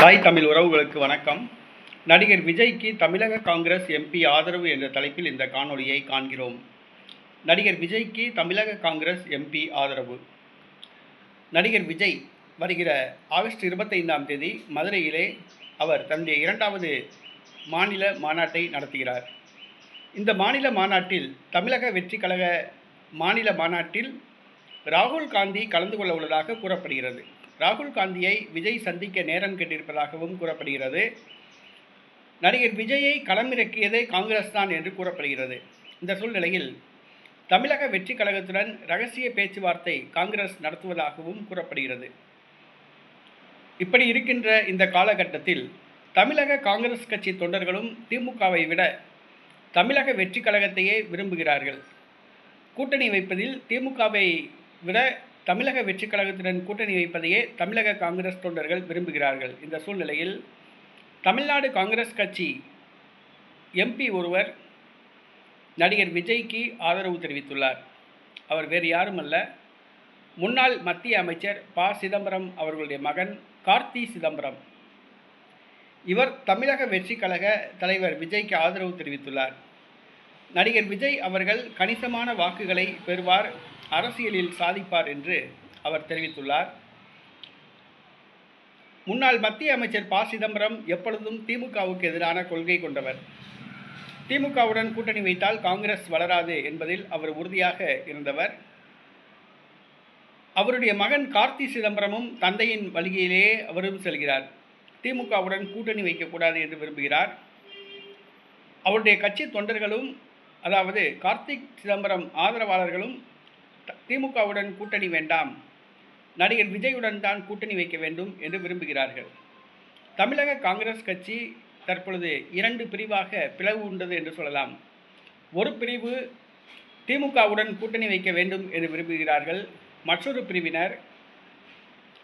தாய் தமிழ் உறவுகளுக்கு வணக்கம். நடிகர் விஜய்க்கு தமிழக காங்கிரஸ் எம்பி ஆதரவு என்ற தலைப்பில் இந்த காணொளியை காண்கிறோம். நடிகர் விஜய்க்கு தமிழக காங்கிரஸ் எம்பி ஆதரவு. நடிகர் விஜய் வருகிற ஆகஸ்ட் இருபத்தைந்தாம் தேதி மதுரையிலே அவர் தன்னுடைய இரண்டாவது மாநில மாநாட்டை நடத்துகிறார். இந்த மாநில மாநாட்டில் தமிழக வெற்றி கழக மாநில மாநாட்டில் ராகுல் காந்தி கலந்து கொள்ள உள்ளதாக கூறப்படுகிறது. ராகுல் காந்தியை விஜய் சந்திக்க நேரம் கேட்டிருப்பதாகவும் கூறப்படுகிறது. நடிகர் விஜயை களமிறக்கியதே காங்கிரஸ் தான் என்று கூறப்படுகிறது. இந்த சூழ்நிலையில் தமிழக வெற்றி கழகத்துடன் ரகசிய பேச்சுவார்த்தை காங்கிரஸ் நடத்துவதாகவும் கூறப்படுகிறது. இப்படி இருக்கின்ற இந்த காலகட்டத்தில் தமிழக காங்கிரஸ் கட்சி தொண்டர்களும் திமுகவை விட தமிழக வெற்றி கழகத்தையே விரும்புகிறார்கள். கூட்டணி வைப்பதில் திமுகவை விட தமிழக வெற்றி கழகத்துடன் கூட்டணி வைப்பதையே தமிழக காங்கிரஸ் தொண்டர்கள் விரும்புகிறார்கள். இந்த சூழ்நிலையில் தமிழ்நாடு காங்கிரஸ் கட்சி எம்பி ஒருவர் நடிகர் விஜய்க்கு ஆதரவு தெரிவித்துள்ளார். அவர் வேறு யாரும் அல்ல. முன்னாள் மத்திய அமைச்சர் ப. சிதம்பரம் அவர்களுடைய மகன் கார்த்தி சிதம்பரம். இவர் தமிழக வெற்றி கழக தலைவர் விஜய்க்கு ஆதரவு தெரிவித்துள்ளார். நடிகர் விஜய் அவர்கள் கணிசமான வாக்குகளை பெறுவார். அரசியலில் சாதிப்பார் என்று அவர் தெரிவித்துள்ளார். முன்னாள் மத்திய அமைச்சர் ப. சிதம்பரம் எப்பொழுதும் திமுகவுக்கு எதிரான கொள்கை கொண்டவர். திமுகவுடன் கூட்டணி வைத்தால் காங்கிரஸ் வளராது என்பதில் அவர் உறுதியாக இருந்தவர். அவருடைய மகன் கார்த்தி சிதம்பரமும் தந்தையின் வழியிலேயே அவரும் செல்கிறார். திமுகவுடன் கூட்டணி வைக்கக்கூடாது என்று விரும்புகிறார். அவருடைய கட்சி தொண்டர்களும் அதாவது கார்த்திக் சிதம்பரம் ஆதரவாளர்களும் திமுகவுடன் கூட்டணி வேண்டாம். நடிகர் விஜயுடன் தான் கூட்டணி வைக்க வேண்டும் என்று விரும்புகிறார்கள். தமிழக காங்கிரஸ் கட்சி தற்பொழுது இரண்டு பிரிவாக பிளவு உண்டது என்று சொல்லலாம். ஒரு பிரிவு திமுகவுடன் கூட்டணி வைக்க வேண்டும் என்று விரும்புகிறார்கள். மற்றொரு பிரிவினர்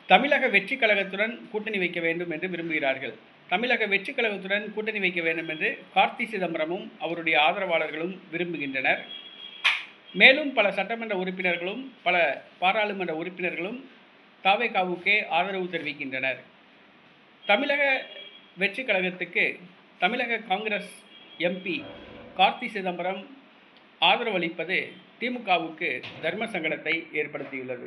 தமிழக வெற்றி கழகத்துடன் கூட்டணி வைக்க வேண்டும் என்று விரும்புகிறார்கள். தமிழக வெற்றி கழகத்துடன் கூட்டணி வைக்க வேண்டும் என்று கார்த்தி சிதம்பரமும் அவருடைய ஆதரவாளர்களும் விரும்புகின்றனர். மேலும் பல சட்டமன்ற உறுப்பினர்களும் பல பாராளுமன்ற உறுப்பினர்களும் தாவேகாவுக்கே ஆதரவு தெரிவிக்கின்றனர். தமிழக வெற்றி கழகத்துக்கு தமிழக காங்கிரஸ் எம்பி கார்த்தி சிதம்பரம் ஆதரவளிப்பது திமுகவுக்கு தர்ம சங்கடத்தை ஏற்படுத்தியுள்ளது.